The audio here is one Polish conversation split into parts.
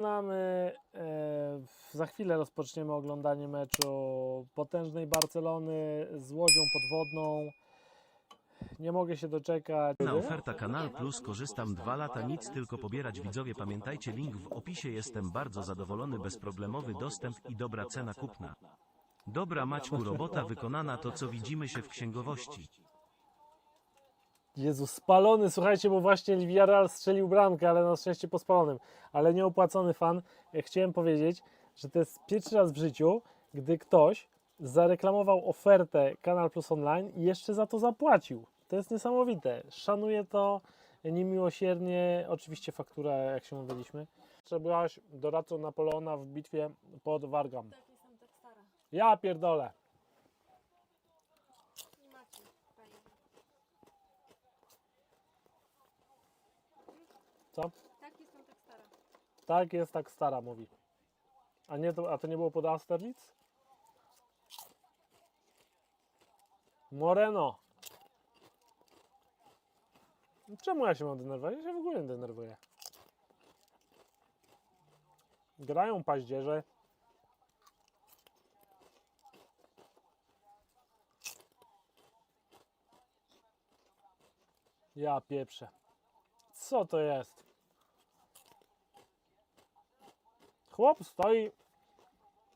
Mamy, e, za chwilę rozpoczniemy oglądanie meczu potężnej Barcelony z łodzią podwodną. Nie mogę się doczekać. Na oferta Kanal Plus korzystam dwa lata nic tylko pobierać widzowie pamiętajcie link w opisie jestem bardzo zadowolony bezproblemowy dostęp i dobra cena kupna. Dobra Maćku robota wykonana to co widzimy się w księgowości. Jezus, spalony, słuchajcie, bo właśnie Villarreal strzelił bramkę, ale na szczęście po spalonym. Ale nieopłacony fan. Chciałem powiedzieć, że to jest pierwszy raz w życiu, gdy ktoś zareklamował ofertę Kanal Plus Online i jeszcze za to zapłacił. To jest niesamowite. Szanuję to niemiłosiernie. Oczywiście faktura, jak się mówiliśmy. Czy byłaś doradcą Napoleona w bitwie pod Wargam? Tak. Ja pierdolę. Co? Tak, jestem tak stara. Tak jest, tak stara mówi. A, nie to, a to nie było pod Austerlitz? Moreno. Czemu ja się mam denerwować? Ja się w ogóle nie denerwuję. Grają paździerze. Ja pieprzę. Co to jest? Chłop stoi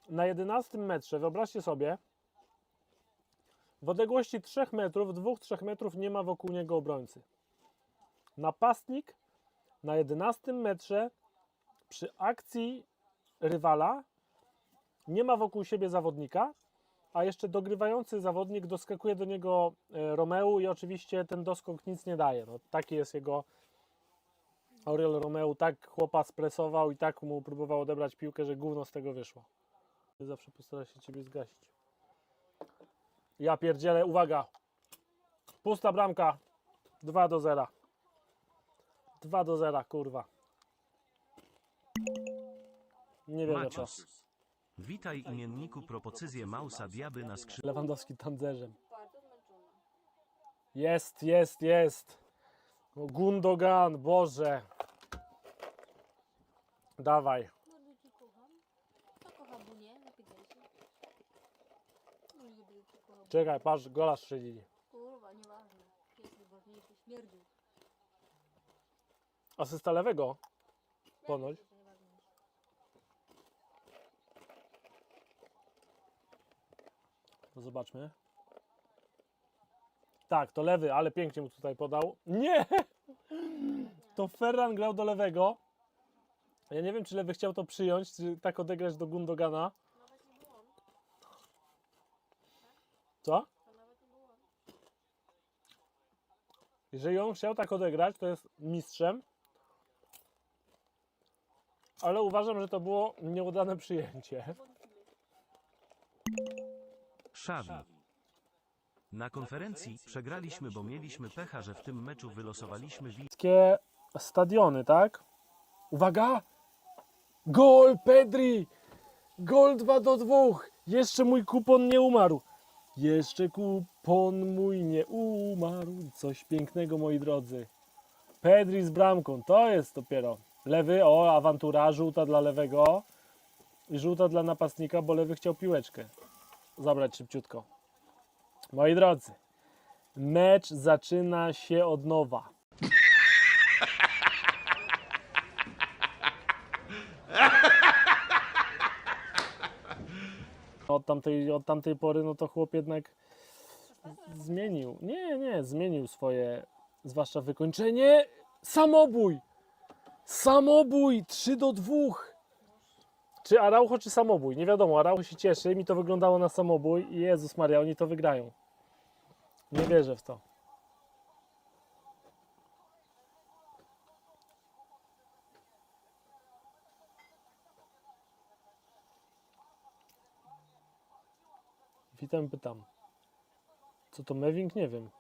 na 11 metrze, wyobraźcie sobie. W odległości 3 metrów, 2-3 metrów nie ma wokół niego obrońcy. Napastnik na 11 metrze przy akcji rywala nie ma wokół siebie zawodnika, a jeszcze dogrywający zawodnik doskakuje do niego e, Romeu i oczywiście ten doskok nic nie daje. No, taki jest jego Aurel Romeu tak chłopa spresował i tak mu próbował odebrać piłkę, że gówno z tego wyszło. Zawsze postara się ciebie zgasić. Ja pierdzielę, uwaga. Pusta bramka. 2 do 0. 2 do 0, kurwa. Nie wiem co. Witaj imienniku propozycję Mausa Diaby na skrzydle. Lewandowski zmęczona. Jest, jest, jest. No, Gundogan, Boże. Dawaj. Kocham. Kocha? Zapytaj się. No. Czekaj, patrz, gola strzelili. Kurwa, nieważne. Jest najważniejszy. Śmierdził. Asysta lewego. Ponoć. To zobaczmy. Tak, to lewy, ale pięknie mu tutaj podał. Nie! To Ferran grał do lewego. Ja nie wiem, czy lewy chciał to przyjąć, czy tak odegrać do Gundogana. Nawet nie było on. Co? To nawet nie było on. Jeżeli on chciał tak odegrać, to jest mistrzem. Ale uważam, że to było nieudane przyjęcie. Szawi. Na konferencji przegraliśmy, bo mieliśmy pecha, że w tym meczu wylosowaliśmy wi- Wszystkie stadiony, tak? Uwaga! Gol Pedri! Gol 2 do 2! Jeszcze mój kupon nie umarł. Jeszcze kupon mój nie umarł. Coś pięknego, moi drodzy. Pedri z bramką, to jest dopiero. Lewy, o, awantura, żółta dla lewego. I żółta dla napastnika, bo lewy chciał piłeczkę zabrać szybciutko. Moi drodzy, mecz zaczyna się od nowa. Od tamtej, od tamtej pory, no to chłop jednak zmienił. Nie, nie, zmienił swoje, zwłaszcza wykończenie. Samobój! Samobój! 3 do 2. Czy Araujo, czy samobój? Nie wiadomo. Araujo się cieszy, mi to wyglądało na samobój. I Jezus Maria, oni to wygrają. Nie wierzę w to. Witam, pytam. Co to Mewing? Nie wiem.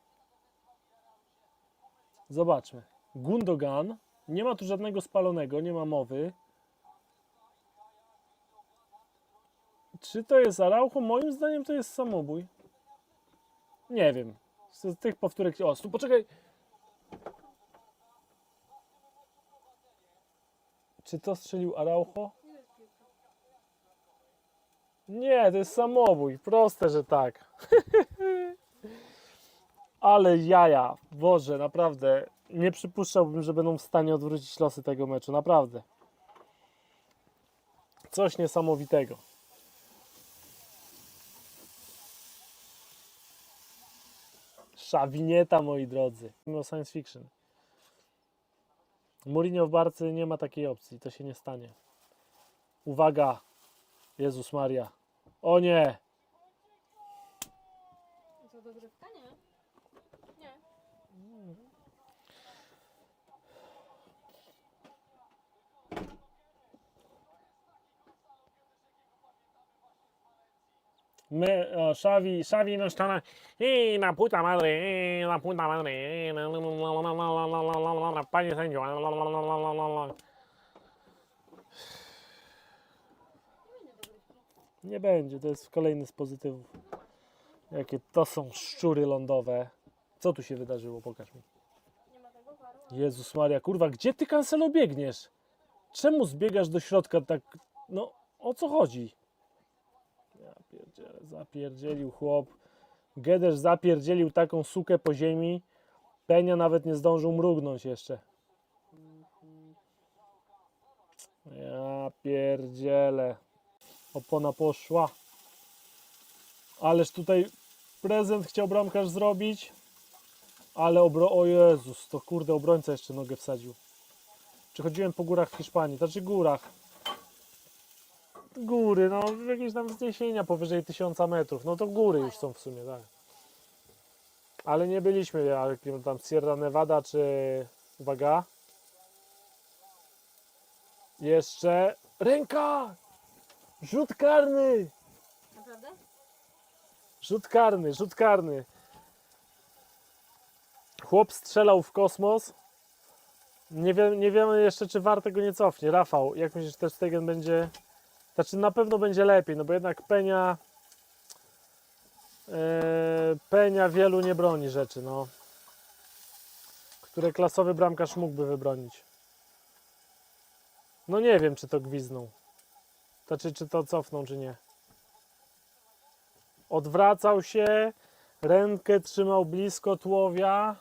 Zobaczmy. Gundogan. Nie ma tu żadnego spalonego, nie ma mowy. Czy to jest Araujo? Moim zdaniem to jest samobój. Nie wiem. Z tych powtórek. O, tu poczekaj. Czy to strzelił Araujo? Nie, to jest samobój. Proste, że tak. Ale jaja. Boże, naprawdę. Nie przypuszczałbym, że będą w stanie odwrócić losy tego meczu. Naprawdę. Coś niesamowitego. Szawinieta, moi drodzy. Mimo science fiction. Mourinho w Barcy nie ma takiej opcji. To się nie stanie. Uwaga! Jezus Maria. O nie! Za dogrywka? Nie. Nie. My, o, Szawi, Szawi na ścianach. I na puta madre, i na puta madre. Panie sędzio. Nie będzie, to jest kolejny z pozytywów. Jakie to są szczury lądowe. Co tu się wydarzyło? Pokaż mi. Jezus Maria, kurwa, gdzie ty kancelo biegniesz? Czemu zbiegasz do środka tak? No, o co chodzi? Ja pierdzielę, zapierdzielił chłop. Gedesz zapierdzielił taką sukę po ziemi. Penia nawet nie zdążył mrugnąć jeszcze. Ja pierdzielę. Opona poszła. Ależ tutaj prezent chciał bramkarz zrobić. Ale obro... O Jezus, to kurde obrońca jeszcze nogę wsadził. Przechodziłem po górach w Hiszpanii, znaczy górach. Góry, no jakieś tam wzniesienia powyżej 1000 metrów. No to góry już są w sumie, tak. Ale nie byliśmy jakim tam Sierra Nevada czy... Uwaga. Jeszcze... Ręka! Rzut karny! Naprawdę? Rzut karny, rzut karny. Chłop strzelał w kosmos. Nie, wie, nie wiemy jeszcze, czy War tego nie cofnie. Rafał, jak myślisz, Ter Stegen będzie... Znaczy na pewno będzie lepiej, no bo jednak Penia... e, Penia wielu nie broni rzeczy, no. Które klasowy bramkarz mógłby wybronić. No nie wiem, czy to gwizdną. Znaczy, czy to cofną, czy nie. Odwracał się, rękę trzymał blisko tułowia.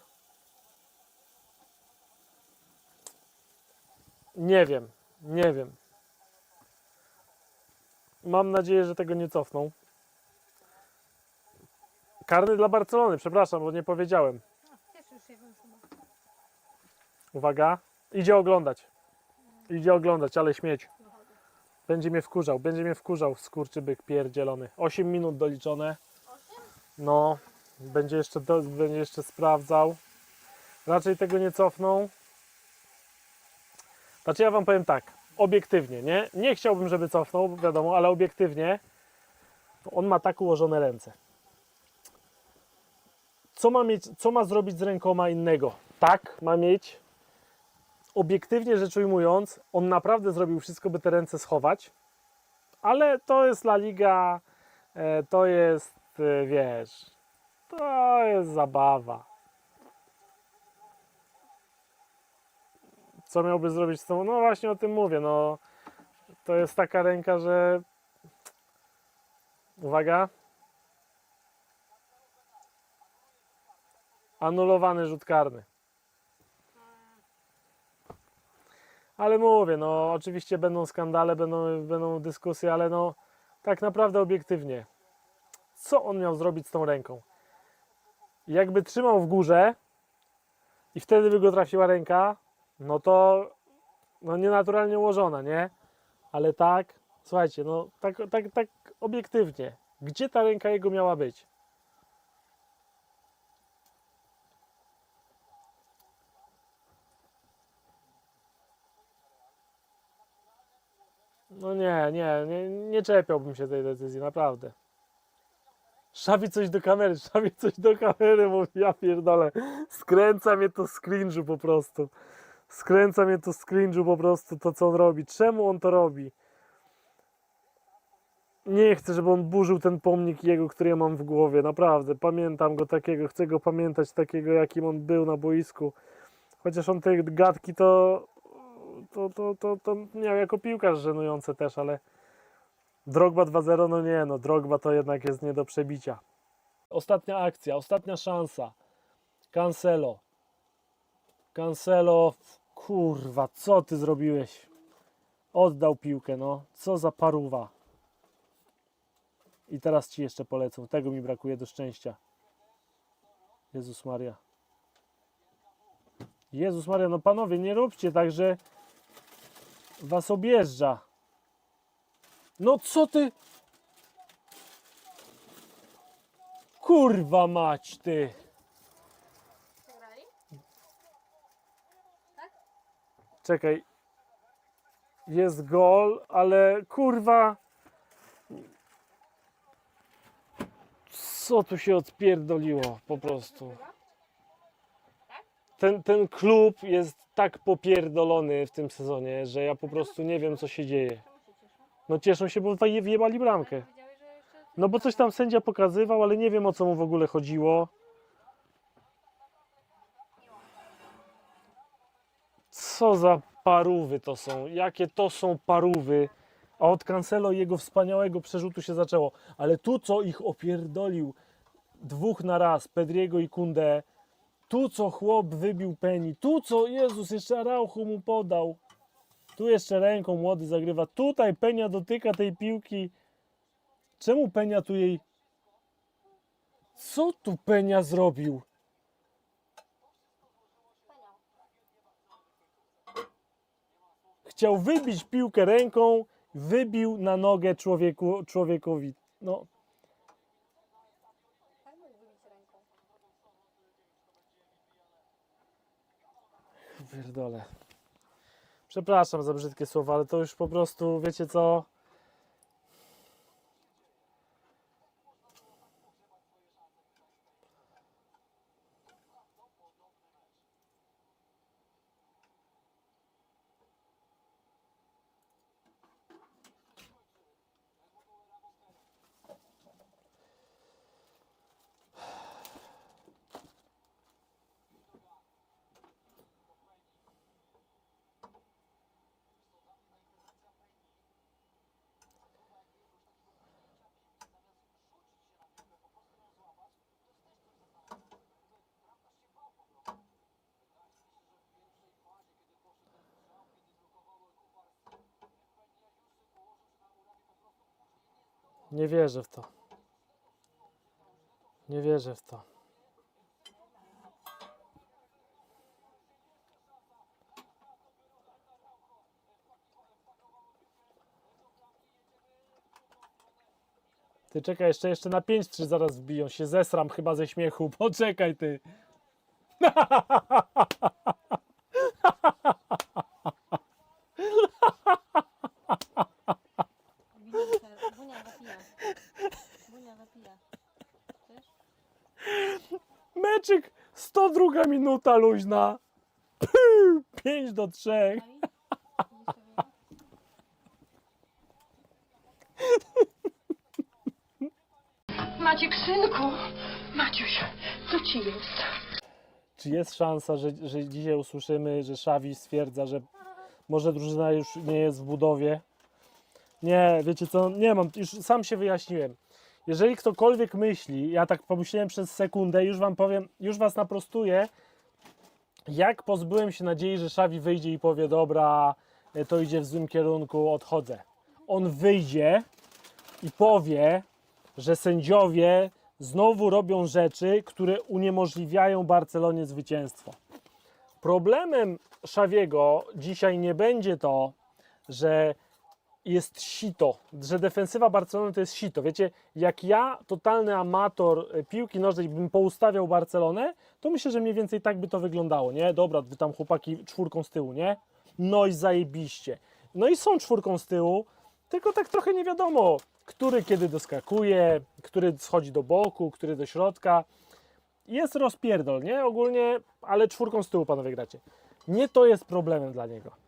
Nie wiem, nie wiem. Mam nadzieję, że tego nie cofną. Karny dla Barcelony, przepraszam, bo nie powiedziałem. Uwaga, idzie oglądać. Idzie oglądać, ale śmieć. Będzie mnie wkurzał, będzie mnie wkurzał, skurczybyk pierdzielony. 8 minut doliczone. No, będzie jeszcze, do, będzie jeszcze sprawdzał. Raczej tego nie cofną. Znaczy ja wam powiem tak, obiektywnie, nie? Nie chciałbym, żeby cofnął, wiadomo, ale obiektywnie on ma tak ułożone ręce. Co ma, mieć, co ma zrobić z rękoma innego? Tak, ma mieć obiektywnie rzecz ujmując, on naprawdę zrobił wszystko, by te ręce schować, ale to jest La Liga, e, to jest, e, wiesz, to jest zabawa. Co miałby zrobić z tą? No właśnie o tym mówię, no to jest taka ręka, że uwaga anulowany rzut karny. Ale mówię, no oczywiście będą skandale, będą, będą dyskusje, ale no tak naprawdę obiektywnie. Co on miał zrobić z tą ręką? Jakby trzymał w górze i wtedy by go trafiła ręka, no to no nienaturalnie ułożona, nie? Ale tak, słuchajcie, no tak, tak, tak obiektywnie. Gdzie ta ręka jego miała być? No nie, nie, nie, nie czepiałbym się tej decyzji, naprawdę. Szawi coś do kamery, szawi coś do kamery, mówi, ja pierdolę. Skręca mnie to z po prostu. Skręca mnie to z po prostu to, co on robi. Czemu on to robi? Nie chcę, żeby on burzył ten pomnik jego, który ja mam w głowie, naprawdę. Pamiętam go takiego, chcę go pamiętać takiego, jakim on był na boisku. Chociaż on te gadki to to, to, to, to miał jako piłkarz żenujące też, ale Drogba 2-0, no nie, no Drogba to jednak jest nie do przebicia. Ostatnia akcja, ostatnia szansa. Cancelo. Cancelo, kurwa, co ty zrobiłeś? Oddał piłkę, no. Co za paruwa. I teraz ci jeszcze polecą. Tego mi brakuje do szczęścia. Jezus Maria. Jezus Maria, no panowie, nie róbcie tak, że was objeżdża. No co ty? Kurwa mać ty. Przegrali? Czekaj. Jest gol, ale kurwa. Co tu się odpierdoliło po prostu? Ten, ten klub jest tak popierdolony w tym sezonie, że ja po prostu nie wiem co się dzieje. No cieszą się, bo wjebali bramkę. No bo coś tam sędzia pokazywał, ale nie wiem o co mu w ogóle chodziło. Co za parówy to są? Jakie to są parówy? A od Cancelo i jego wspaniałego przerzutu się zaczęło. Ale tu co ich opierdolił dwóch na raz, Pedriego i Kunde. Tu co chłop wybił Penny. Tu co, Jezus, jeszcze Araujo mu podał. Tu jeszcze ręką młody zagrywa. Tutaj Penia dotyka tej piłki. Czemu Penia tu jej... Co tu Penia zrobił? Chciał wybić piłkę ręką, wybił na nogę człowieku, człowiekowi. No, Tak mógł wybić ręką. Pierdolę. Przepraszam za brzydkie słowa, ale to już po prostu, wiecie co? Nie wierzę w to. Nie wierzę w to. Ty czekaj, jeszcze, jeszcze na 5-3 zaraz wbiją się. Zesram chyba ze śmiechu. Poczekaj ty. Meczyk 102 minuta luźna. 5 do 3. No i? Widzisz to było? Maciek, synku! Maciuś, co ci jest? Czy jest szansa, że, że dzisiaj usłyszymy, że Szawi stwierdza, że może drużyna już nie jest w budowie? Nie, wiecie co, nie mam, już sam się wyjaśniłem. Jeżeli ktokolwiek myśli, ja tak pomyślałem przez sekundę, już wam powiem, już was naprostuję, jak pozbyłem się nadziei, że Szawi wyjdzie i powie, dobra, to idzie w złym kierunku, odchodzę. On wyjdzie i powie, że sędziowie znowu robią rzeczy, które uniemożliwiają Barcelonie zwycięstwo. Problemem Szawiego dzisiaj nie będzie to, że jest sito, że defensywa Barcelony to jest sito. Wiecie, jak ja, totalny amator e, piłki nożnej, bym poustawiał Barcelonę, to myślę, że mniej więcej tak by to wyglądało, nie? Dobra, wy tam chłopaki czwórką z tyłu, nie? No i zajebiście. No i są czwórką z tyłu, tylko tak trochę nie wiadomo, który kiedy doskakuje, który schodzi do boku, który do środka. Jest rozpierdol, nie? Ogólnie, ale czwórką z tyłu panowie gracie. Nie to jest problemem dla niego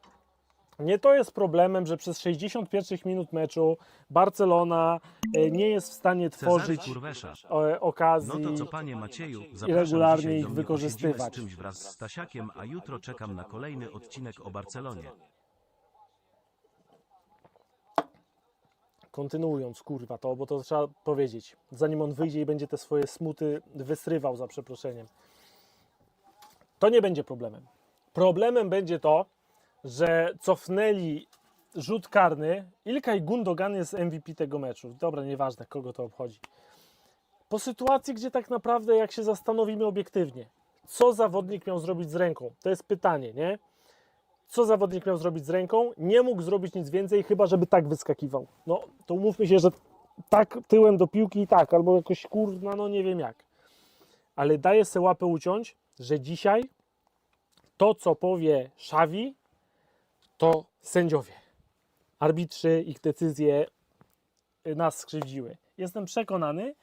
nie to jest problemem, że przez 60 pierwszych minut meczu Barcelona e, nie jest w stanie tworzyć okazji no to co, panie Macieju, i regularnie ich wykorzystywać. Z wraz z Stasiakiem, a jutro czekam na kolejny odcinek o Barcelonie. Kontynuując, kurwa, to, bo to trzeba powiedzieć, zanim on wyjdzie i będzie te swoje smuty wysrywał, za przeproszeniem. To nie będzie problemem. Problemem będzie to, że cofnęli rzut karny. Ilkay Gundogan jest MVP tego meczu. Dobra, nieważne, kogo to obchodzi. Po sytuacji, gdzie tak naprawdę, jak się zastanowimy obiektywnie, co zawodnik miał zrobić z ręką? To jest pytanie, nie? Co zawodnik miał zrobić z ręką? Nie mógł zrobić nic więcej, chyba żeby tak wyskakiwał. No, to umówmy się, że tak tyłem do piłki i tak, albo jakoś kurna, no nie wiem jak. Ale daję sobie łapę uciąć, że dzisiaj to, co powie Szawi, to sędziowie. Arbitrzy, ich decyzje y, nas skrzywdziły. Jestem przekonany,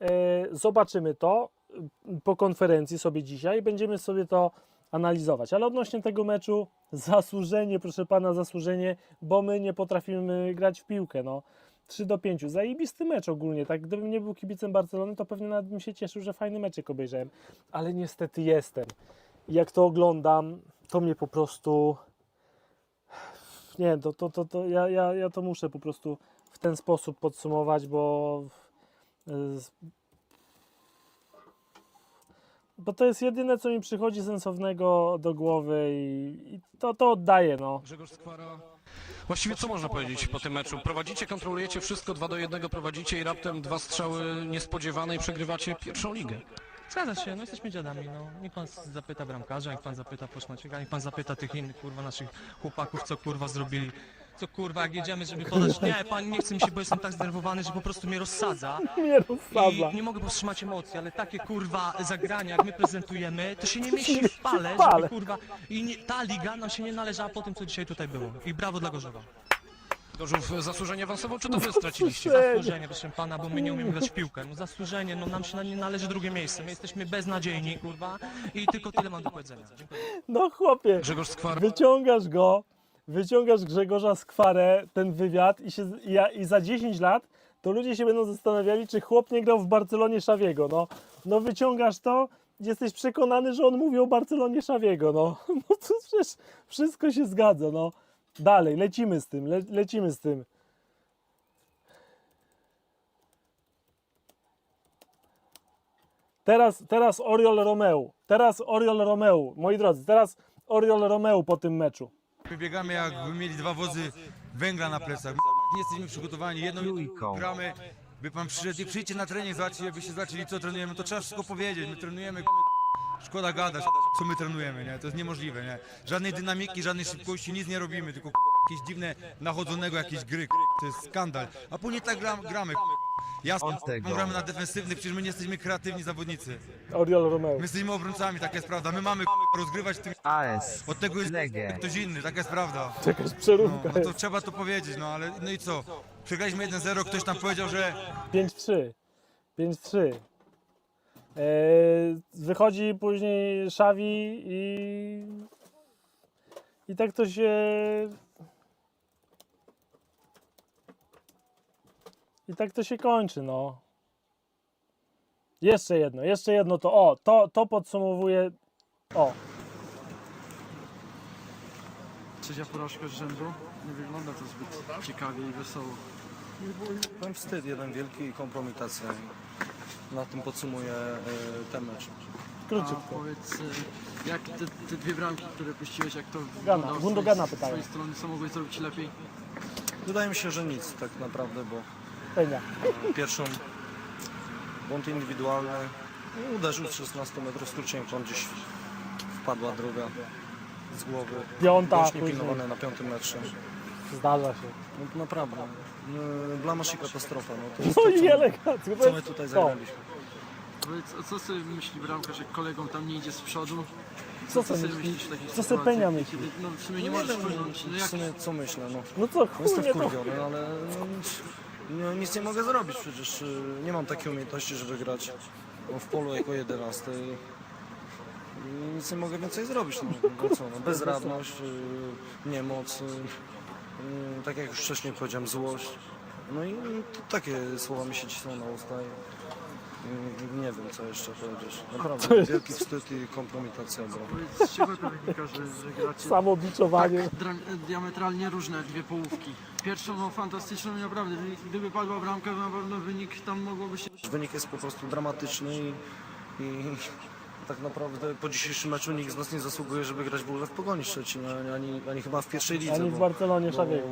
e, zobaczymy to y, po konferencji sobie dzisiaj, będziemy sobie to analizować. Ale odnośnie tego meczu, zasłużenie, proszę pana, zasłużenie, bo my nie potrafimy grać w piłkę. No. 3 do 5. Zajebisty mecz ogólnie. Tak, gdybym nie był kibicem Barcelony, to pewnie nawet bym się cieszył, że fajny meczek obejrzałem. Ale niestety jestem. Jak to oglądam, to mnie po prostu. Nie, to, to, to, to ja, ja, ja to muszę po prostu w ten sposób podsumować, bo. y, Bo to jest jedyne, co mi przychodzi sensownego do głowy i, i to, to oddaję, no. Grzegorz Skwara. Właściwie co można powiedzieć po tym meczu? Prowadzicie, kontrolujecie wszystko, 2 do 1 prowadzicie i raptem dwa strzały niespodziewane i przegrywacie pierwszą ligę. Zgadza się, no jesteśmy dziadami, no. Niech pan zapyta bramkarza, niech pan zapyta poszmacieka, niech pan zapyta tych innych, kurwa, naszych chłopaków, co kurwa zrobili. Co kurwa, jak jedziemy, żeby podać... Nie, pan nie chce mi się, bo jestem tak zdenerwowany, że po prostu mnie rozsadza. Nie rozsadza. I nie mogę powstrzymać emocji, ale takie kurwa zagrania, jak my prezentujemy, to się nie mieści w pale. żeby kurwa... I nie, ta liga nam się nie należała po tym, co dzisiaj tutaj było. I brawo dla Gorzowa. Gorzów zasłużenie awansował, czy to wy straciliście? Zasłużenie, proszę pana, bo my nie umiemy grać w piłkę. No zasłużenie, no nam się na- nie należy drugie miejsce. My jesteśmy beznadziejni, kurwa. I tylko tyle mam do powiedzenia. Dziękuję. No chłopie, Grzegorz Skwara. wyciągasz go, wyciągasz Grzegorza Skwarę, ten wywiad i, się, i, ja- i za 10 lat to ludzie się będą zastanawiali, czy chłop nie grał w Barcelonie Szawiego. No, no wyciągasz to, jesteś przekonany, że on mówi o Barcelonie Szawiego. No, no to przecież wszystko się zgadza. No. Dalej, lecimy z tym, le, lecimy z tym. Teraz, teraz Oriol Romeu. Teraz Oriol Romeu. Moi drodzy, teraz Oriol Romeu po tym meczu. My biegamy jakby mieli dwa wozy węgla na plecach. Nie jesteśmy przygotowani, jedną gramy. By pan przyszedł i przyjdźcie na trening, zobaczcie, jakby się zobaczyli co trenujemy, to trzeba wszystko powiedzieć. My trenujemy, szkoda gadać, co my trenujemy, nie? To jest niemożliwe, nie? Żadnej dynamiki, żadnej szybkości, nic nie robimy, tylko jakieś dziwne nachodzonego jakieś gry, to jest skandal. A później tak gram, gramy. Jasno, gramy na defensywnych, przecież my nie jesteśmy kreatywni zawodnicy. Oriol Romeu. My jesteśmy obrońcami, taka jest prawda. My mamy rozgrywać tym. AS. Od tego jest Legie. ktoś inny, taka jest prawda. Jakaś No, przeróbka no to jest. trzeba to powiedzieć, no ale no i co? Przegraliśmy 1-0, ktoś tam powiedział, że 5-3. 5-3. Eee, wychodzi później Szawi i... I tak to się... I tak to się kończy, no. Jeszcze jedno, jeszcze jedno to, o, to, to podsumowuje, o, Trzecia porażka z rzędu. Nie wygląda to zbyt ciekawie i wesoło. Powiem wstyd, jeden wielki kompromitacja. Na tym podsumuję e, ten mecz. A króciutko. powiedz, e, jak te, te dwie bramki, które puściłeś, jak to Gana, wyglądało z Gundogana twojej- z pytają. twojej strony, co mogłeś zrobić lepiej? Wydaje mi się, że nic tak naprawdę, bo Penia. e, pierwszą błąd indywidualny uderzył z 16 metrów, skróciłem plan gdzieś wpadła druga z głowy. Piąta Bądź później. niepilnowane na piątym metrze. Zdarza się. No, to naprawdę. No, blamasz i katastrofa. No, to jest No to, i co, elegancko. co my tutaj zagraliśmy. Powiedz, a co sobie myśli bramkarz, jak kolegą tam nie idzie z przodu? Co ty sobie sobie myśli? myślisz w takich Co sytuacjach, Penia myśli? Kiedy, no w sumie nie No, możesz wiem, wpłynąć. No w jak, sumie co myślę, no. No co, chuj Jestem to... wkurwiony, ale no, nic nie mogę zrobić. Przecież y, nie mam takiej umiejętności, żeby grać no, w polu jako 11. I Nic nie mogę więcej zrobić. No, no co, no, bezradność, y, niemoc, y, tak jak już wcześniej powiedziałem, złość. No i takie słowa mi się cisną na usta. I nie wiem co jeszcze powiedzieć. Naprawdę, wielki wstyd i kompromitacja obrony. Powiedz, z czego to wynika, że, że gracie Samobiczowanie. tak dra- diametralnie różne dwie połówki? Pierwszą no fantastyczną i naprawdę, gdyby padła bramka, to na pewno wynik tam mogłoby się... Wynik jest po prostu dramatyczny i, i tak naprawdę po dzisiejszym meczu nikt z nas nie zasługuje, żeby grać w ogóle w Pogoni Szczecin, ani, ani, chyba w pierwszej lidze. Ani w bo- Barcelonie bo Szawiego.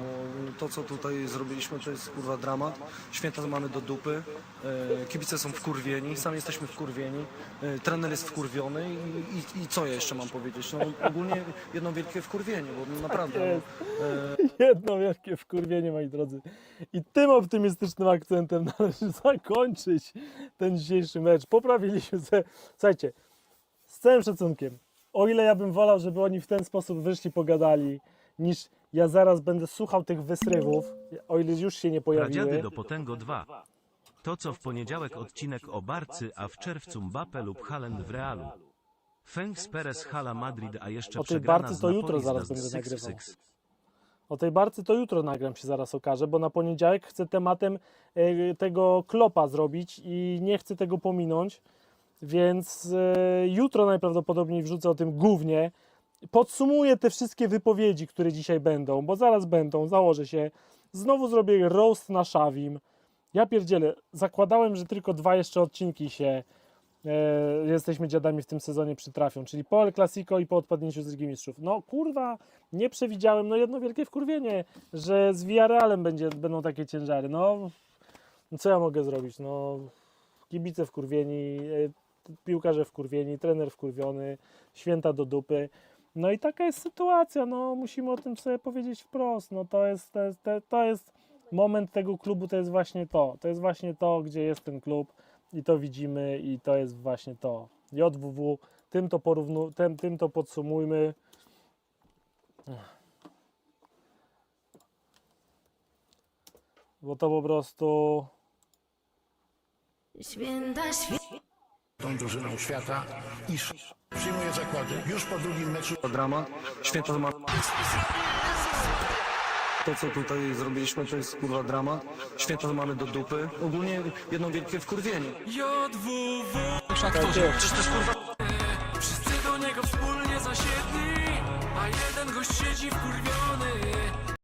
To co tutaj zrobiliśmy to jest kurwa dramat. Święta mamy do dupy, e, kibice są wkurwieni, sami jesteśmy wkurwieni, e, trener jest wkurwiony i, i, i co ja jeszcze mam powiedzieć? No, ogólnie jedno wielkie wkurwienie, bo naprawdę no, jest. Jedno wielkie wkurwienie, moi drodzy. I tym optymistycznym akcentem należy zakończyć ten dzisiejszy mecz. Poprawiliśmy se. Słuchajcie, całym szacunkiem, o ile ja bym wolał, żeby oni w ten sposób wyszli, pogadali, niż ja zaraz będę słuchał tych wysrywów, o ile już się nie Pradziady pojawiły. do Potęgo 2. To co w poniedziałek odcinek o Barcy, a w czerwcu Mbappe lub Haaland w Realu. Fengs Perez Hala Madrid, a jeszcze O tej przegrana Barcy z to Napoli jutro z zaraz nas będę 6 w nagrywał. 6. O tej barce to jutro nagram się zaraz okaże, bo na poniedziałek chcę tematem e, tego klopa zrobić i nie chcę tego pominąć, więc e, jutro najprawdopodobniej wrzucę o tym głównie. Podsumuję te wszystkie wypowiedzi, które dzisiaj będą, bo zaraz będą, założę się. Znowu zrobię roast na Szawim. Ja pierdzielę, zakładałem, że tylko dwa jeszcze odcinki się e, jesteśmy dziadami w tym sezonie przytrafią, czyli po El Clasico i po odpadnięciu z Ligi Mistrzów. No kurwa, nie przewidziałem, no jedno wielkie wkurwienie, że z Villarrealem będzie, będą takie ciężary. No, no co ja mogę zrobić? No, kibice wkurwieni, e, piłkarze wkurwieni, trener wkurwiony, święta do dupy. No i taka jest sytuacja, no musimy o tym sobie powiedzieć wprost. No to jest, to jest, to jest moment tego klubu, to jest właśnie to. To jest właśnie to, gdzie jest ten klub i to widzimy i to jest właśnie to. JWW, tym to, porównu, tym, tym to podsumujmy. Bo to po prostu Święta, święta. Tą drużyną świata i przyjmuje zakłady już po drugim meczu. To dramat. Święta ma... To co tutaj zrobiliśmy to jest kurwa dramat. Święta mamy do dupy. Ogólnie jedno wielkie wkurwienie. tak jest. Przecież to jest kurwa Wszyscy do niego wspólnie zasiedli, a jeden gość siedzi wkurwiony.